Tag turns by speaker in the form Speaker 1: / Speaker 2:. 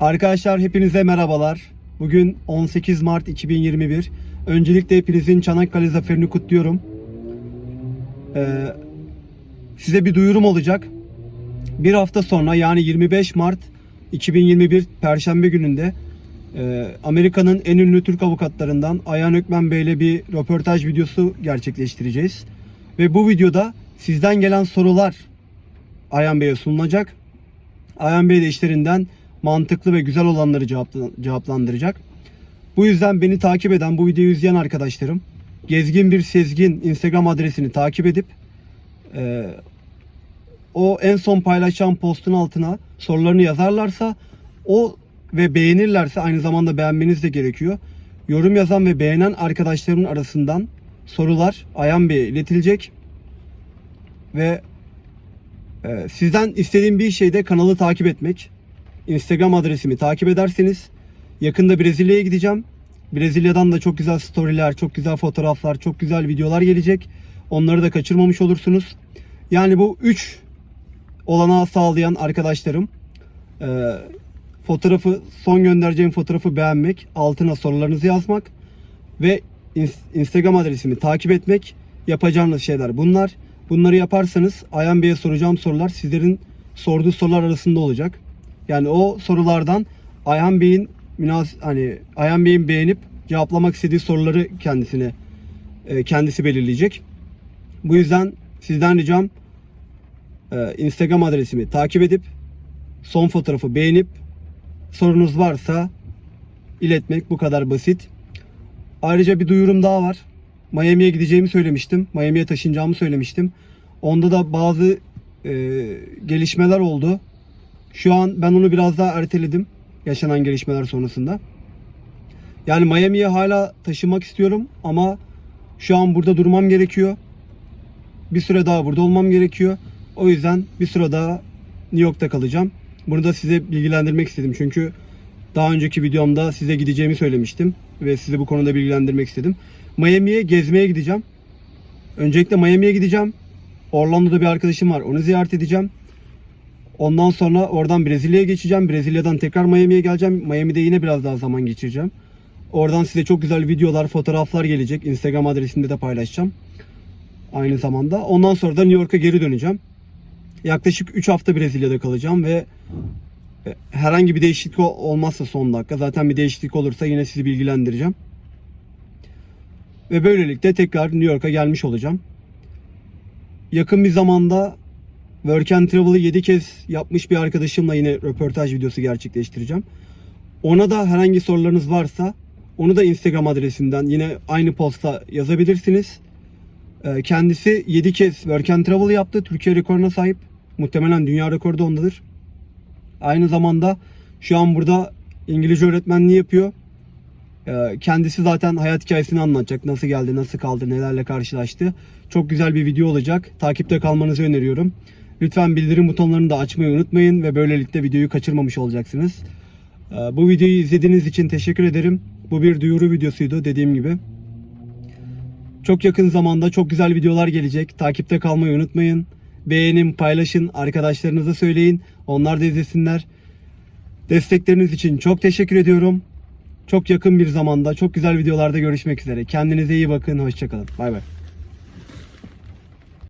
Speaker 1: Arkadaşlar hepinize merhabalar. Bugün 18 Mart 2021. Öncelikle hepinizin Çanakkale zaferini kutluyorum. Ee, size bir duyurum olacak. Bir hafta sonra yani 25 Mart 2021 Perşembe gününde e, Amerika'nın en ünlü Türk avukatlarından Ayhan Ökmen Bey ile bir röportaj videosu gerçekleştireceğiz. Ve bu videoda sizden gelen sorular Ayhan Bey'e sunulacak. Ayhan Bey de işlerinden mantıklı ve güzel olanları cevapla- cevaplandıracak. Bu yüzden beni takip eden, bu videoyu izleyen arkadaşlarım Gezgin bir Sezgin Instagram adresini takip edip e, o en son paylaşacağım postun altına sorularını yazarlarsa o ve beğenirlerse aynı zamanda beğenmeniz de gerekiyor. Yorum yazan ve beğenen arkadaşlarımın arasından sorular Ayhan Bey'e iletilecek ve ee, sizden istediğim bir şey de kanalı takip etmek. Instagram adresimi takip ederseniz yakında Brezilya'ya gideceğim. Brezilya'dan da çok güzel storyler, çok güzel fotoğraflar, çok güzel videolar gelecek. Onları da kaçırmamış olursunuz. Yani bu 3 olanağı sağlayan arkadaşlarım e, fotoğrafı son göndereceğim fotoğrafı beğenmek, altına sorularınızı yazmak ve ins- Instagram adresimi takip etmek yapacağınız şeyler bunlar. Bunları yaparsanız Ayhan Bey'e soracağım sorular sizlerin sorduğu sorular arasında olacak. Yani o sorulardan Ayhan Bey'in münas hani Ayhan Bey'in beğenip cevaplamak istediği soruları kendisine e, kendisi belirleyecek. Bu yüzden sizden ricam e, Instagram adresimi takip edip son fotoğrafı beğenip sorunuz varsa iletmek bu kadar basit. Ayrıca bir duyurum daha var. Miami'ye gideceğimi söylemiştim. Miami'ye taşınacağımı söylemiştim. Onda da bazı e, gelişmeler oldu. Şu an ben onu biraz daha erteledim. Yaşanan gelişmeler sonrasında. Yani Miami'ye hala taşınmak istiyorum ama şu an burada durmam gerekiyor. Bir süre daha burada olmam gerekiyor. O yüzden bir süre daha New York'ta kalacağım. Bunu da size bilgilendirmek istedim. Çünkü daha önceki videomda size gideceğimi söylemiştim ve sizi bu konuda bilgilendirmek istedim. Miami'ye gezmeye gideceğim. Öncelikle Miami'ye gideceğim. Orlando'da bir arkadaşım var. Onu ziyaret edeceğim. Ondan sonra oradan Brezilya'ya geçeceğim. Brezilya'dan tekrar Miami'ye geleceğim. Miami'de yine biraz daha zaman geçireceğim. Oradan size çok güzel videolar, fotoğraflar gelecek. Instagram adresinde de paylaşacağım. Aynı zamanda. Ondan sonra da New York'a geri döneceğim. Yaklaşık 3 hafta Brezilya'da kalacağım ve e, herhangi bir değişiklik ol- olmazsa son dakika zaten bir değişiklik olursa yine sizi bilgilendireceğim. Ve böylelikle tekrar New York'a gelmiş olacağım. Yakın bir zamanda Work and Travel'ı 7 kez yapmış bir arkadaşımla yine röportaj videosu gerçekleştireceğim. Ona da herhangi sorularınız varsa onu da Instagram adresinden yine aynı posta yazabilirsiniz. Ee, Kendisi 7 kez Work and Travel yaptı. Türkiye rekoruna sahip. Muhtemelen dünya rekoru da ondadır. Aynı zamanda şu an burada İngilizce öğretmenliği yapıyor. Ee, Kendisi zaten hayat hikayesini anlatacak. Nasıl geldi, nasıl kaldı, nelerle karşılaştı. Çok güzel bir video olacak. Takipte kalmanızı öneriyorum. Lütfen bildirim butonlarını da açmayı unutmayın ve böylelikle videoyu kaçırmamış olacaksınız. Ee, Bu videoyu izlediğiniz için teşekkür ederim. Bu bir duyuru videosuydu dediğim gibi. Çok yakın zamanda çok güzel videolar gelecek. Takipte kalmayı unutmayın. Beğenin, paylaşın, arkadaşlarınıza söyleyin. Onlar da izlesinler. Destekleriniz için çok teşekkür ediyorum. Çok yakın bir zamanda çok güzel videolarda görüşmek üzere. Kendinize iyi bakın. Hoşçakalın. Bay bay.